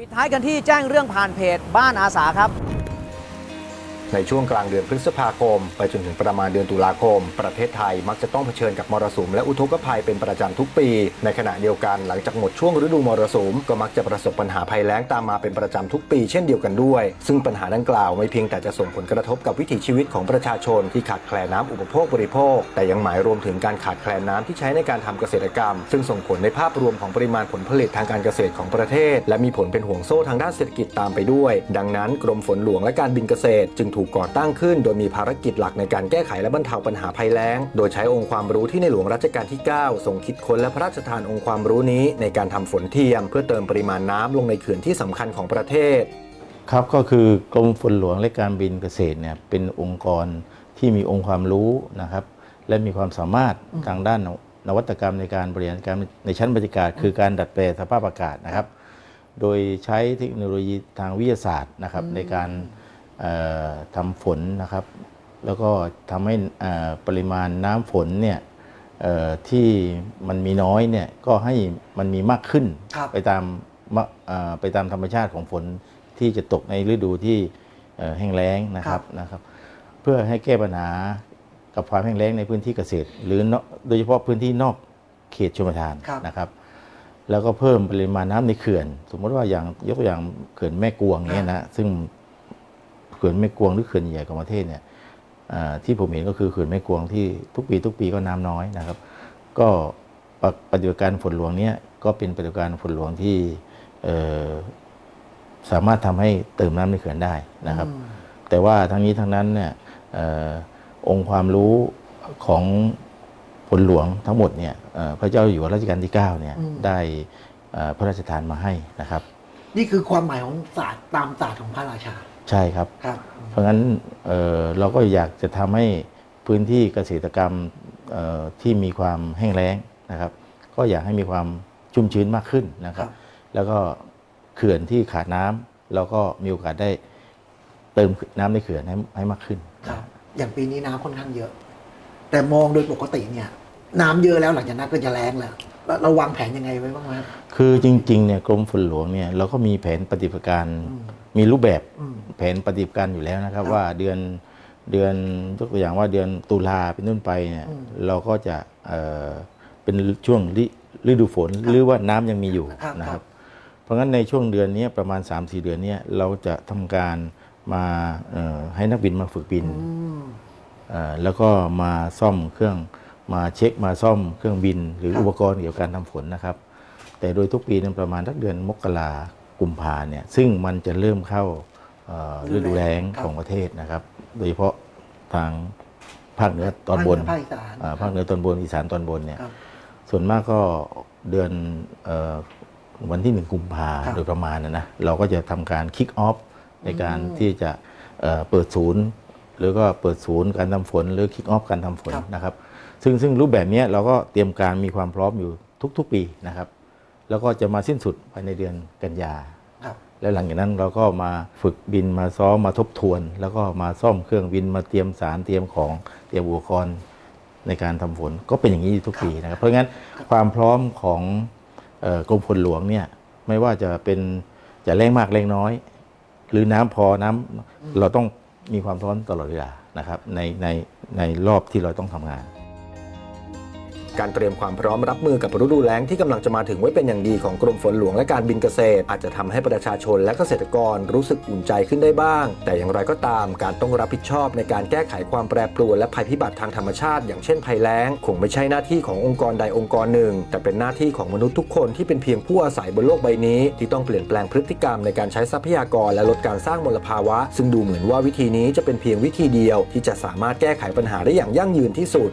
ปิดท้ายกันที่แจ้งเรื่องผ่านเพจบ้านอาสาครับ ในช่วงกลางเดือนพฤษภาคม ไปจนถึงประมาณเดือนตุลาคม ประเทศไทยมักจะต้องเผชิญกับมรสุมและอุทกภัยเป็นประจำทุกปี ในขณะเดียวกันหลังจากหมดช่วงฤดูมรสุมก็มักจะประสบปัญหาภัยแล้งตามมาเป็นประจำทุกปีเช่นเดียวกันด้วย ซึ่งปัญหาดังกล่าวไม่เพียงแต่จะส่งผลกระทบกับวิถีชีวิตของประชาชนที่ขาดแคลนน้ำอุปโภคบริโภค แต่ยังหมายรวมถึงการขาดแคลนน้ำที่ใช้ในการทำเกษตรกรรม ซึ่งส่งผลในภาพรวมของปริมาณผลผลิตทางการเกษตรของประเทศ และมีผลเป็นห่วงโซ่ทางด้านเศรษฐกิจตามไปด้วย ดังนั้น กรมฝนหลวงและการบินเกษตรจึงถูกก่อตั้งขึ้น โดยมีภารกิจหลักในการแก้ไขและบรรเทาปัญหาภัยแล้ง โดยใช้องค์ความรู้ที่ในหลวงรัชกาลที่ 9 ทรงคิดค้นและพระราชทานองค์ความรู้นี้ในการทำฝนเทียม เพื่อเติมปริมาณน้ำลงในเขื่อนที่สำคัญของประเทศ ครับก็คือกรมฝนหลวงและการบินเกษตรเนี่ยเป็นองค์กรที่มีองค์ความรู้นะครับ และมีความสามารถทางด้านนวัตกรรมในการบริหารการในชั้นบรรยากาศ คือการดัดแปลงสภาพอากาศนะครับ โดยใช้เทคโนโลยีทางวิทยาศาสตร์นะครับในการ ทำฝนนะครับ แล้วก็ทำให้เอ่อปริมาณน้ำฝนเนี่ยเอ่อที่มันมีน้อยเนี่ยก็ให้มันมีมากขึ้นครับไปตามมะเอ่อไปตามธรรมชาติของฝนที่จะตกในฤดูที่เอ่อแห้งแล้งนะครับนะครับ เพื่อให้แก้ปัญหากับความแห้งแล้งในพื้นที่เกษตร หรือนอกโดยเฉพาะพื้นที่นอกเขตชลประทานครับนะครับแล้วก็เพิ่มปริมาณน้ำในเขื่อน สมมติว่าอย่างยกตัวอย่างเขื่อนแม่กวงเนี่ยนะซึ่ง เขื่อนแม่กวงหรือเขื่อนใหญ่ของประเทศเนี่ยอ่าที่ผมเห็นก็คือเขื่อนแม่กวงที่ทุกปี ทุกปีก็น้ำน้อยนะครับ ก็ปะปฏิบัติการฝนหลวงเนี่ยก็เป็นปฏิบัติการฝนหลวงที่เอ่อสามารถทำให้เติมน้ำในเขื่อนได้นะครับ แต่ว่าทั้งนี้ทั้งนั้นเนี่ยเออองค์ความรู้ของฝนหลวงทั้งหมดเนี่ยเอ่อพระเจ้าอยู่หัวรัชกาลที่9เนี่ยอืมได้เอ่อพระราชทานมาให้นะครับ นี่คือความหมายของศาสตร์ตามศาสตร์ของพระราชา ใช่ครับ ครับ เพราะงั้นเอ่อเราก็อยากจะทำให้พื้นที่เกษตรกรรมเอ่อที่มีความแห้งแล้งนะครับ ก็อยากให้มีความชุ่มชื้นมากขึ้นนะครับ แล้วก็เขื่อนที่ขาดน้ำเราก็มีโอกาสได้เติมน้ำในเขื่อนให้ให้มากขึ้นครับอย่างปีนี้น้ำค่อนข้างเยอะ แต่มองโดยปกติเนี่ยน้ำเยอะแล้วหลังจากนั้นก็จะแรงแล้วแล้วเราวางแผนยังไงไว้บ้างไหมครับคือจริงๆเนี่ยกรมฝนหลวงเนี่ยเราก็มีแผนปฏิบัติการอืมมีรูปแบบอืม แผนปฏิบัติการอยู่แล้วนะครับครับ ว่าเดือนเดือนยกตัวอย่างว่าเดือนตุลาเป็นต้นไปเนี่ยอืมเราก็จะเอ่อเป็นช่วงฤฤดูฝนหรือว่าน้ำยังมีอยู่ครับนะคครัรับบเพราะงั้นในช่วงเดือนนี้ประมาณ 3-4 เดือนเนี้เราจะทำการมาเอ่อให้นักบินมาฝึกบินอืมเอ่อแล้วก็มาซ่อมเครื่องมาเช็คมาซ่อมเครื่องบิน หรือครับอุปกรณ์เกี่ยวกับการทำฝนนะครับ แต่โดยทุกปีนั้นประมาณทักเดือนมกรากุมภาเนี่ยซึ่งมันจะเริ่มเข้าเอ่อ ฤดูแล้งของประเทศนะครับ โดยเฉพาะทางภาคเหนือตอนบนภาคอีสานอ่าภาคเหนือตอนบนอีสานตอนบนเนี่ยครับส่วนมากก็เดือนเออวันที่หนึ่งกุมภาครับโดยประมาณนะนะเราก็จะทำการคิกออฟในการอืมที่จะเอ่อเปิดศูนย์ หรือก็เปิดศูนย์การทำฝน หรือคิกออฟการทำฝนครับนะครับ ซึ่งซึ่งรูปแบบเนี้ยเราก็เตรียมการมีความพร้อมอยู่ทุก ๆ ปีนะครับ แล้วก็จะมาสิ้นสุดภายในเดือนกันยาครับ แล้วหลังจากนั้นเราก็มาฝึกบินมาซ้อมมาทบทวน แล้วก็มาซ่อมเครื่องบินมาเตรียมสารเตรียมของเตรียมอุปกรณ์ในการทำฝนก็เป็นอย่างนี้ทุกปีนะครับเพราะงั้นความพร้อมของออกรมฝนหลวงเนี่ยไม่ว่าจะเป็นจะแรงมากแรงน้อย หรือน้ำพอน้ำเราต้องมีความพร้อมตลอดเวลานะครับในในในรอบที่เราต้องทำงาน การเตรียมความพร้อมรับมือกับฤดูแล้งที่กำลังจะมาถึงไว้เป็นอย่างดีของกรมฝนหลวงและการบินเกษตร อาจจะทำให้ประชาชนและเกษตรกรรู้สึกอุ่นใจขึ้นได้บ้าง แต่อย่างไรก็ตามการต้องรับผิดชอบในการแก้ไขความแปรปรวนและภัยพิบัติทางธรรมชาติ อย่างเช่นภัยแล้ง คงไม่ใช่หน้าที่ขององค์กรใดองค์กรหนึ่ง แต่เป็นหน้าที่ของมนุษย์ทุกคนที่เป็นเพียงผู้อาศัยบนโลกใบนี้ ที่ต้องเปลี่ยนแปลงพฤติกรรมในการใช้ทรัพยากรและลดการสร้างมลภาวะ ซึ่งดูเหมือนว่าวิธีนี้จะเป็นเพียงวิธีเดียว ที่จะสามารถแก้ไขปัญหาได้อย่างยั่งยืนที่สุด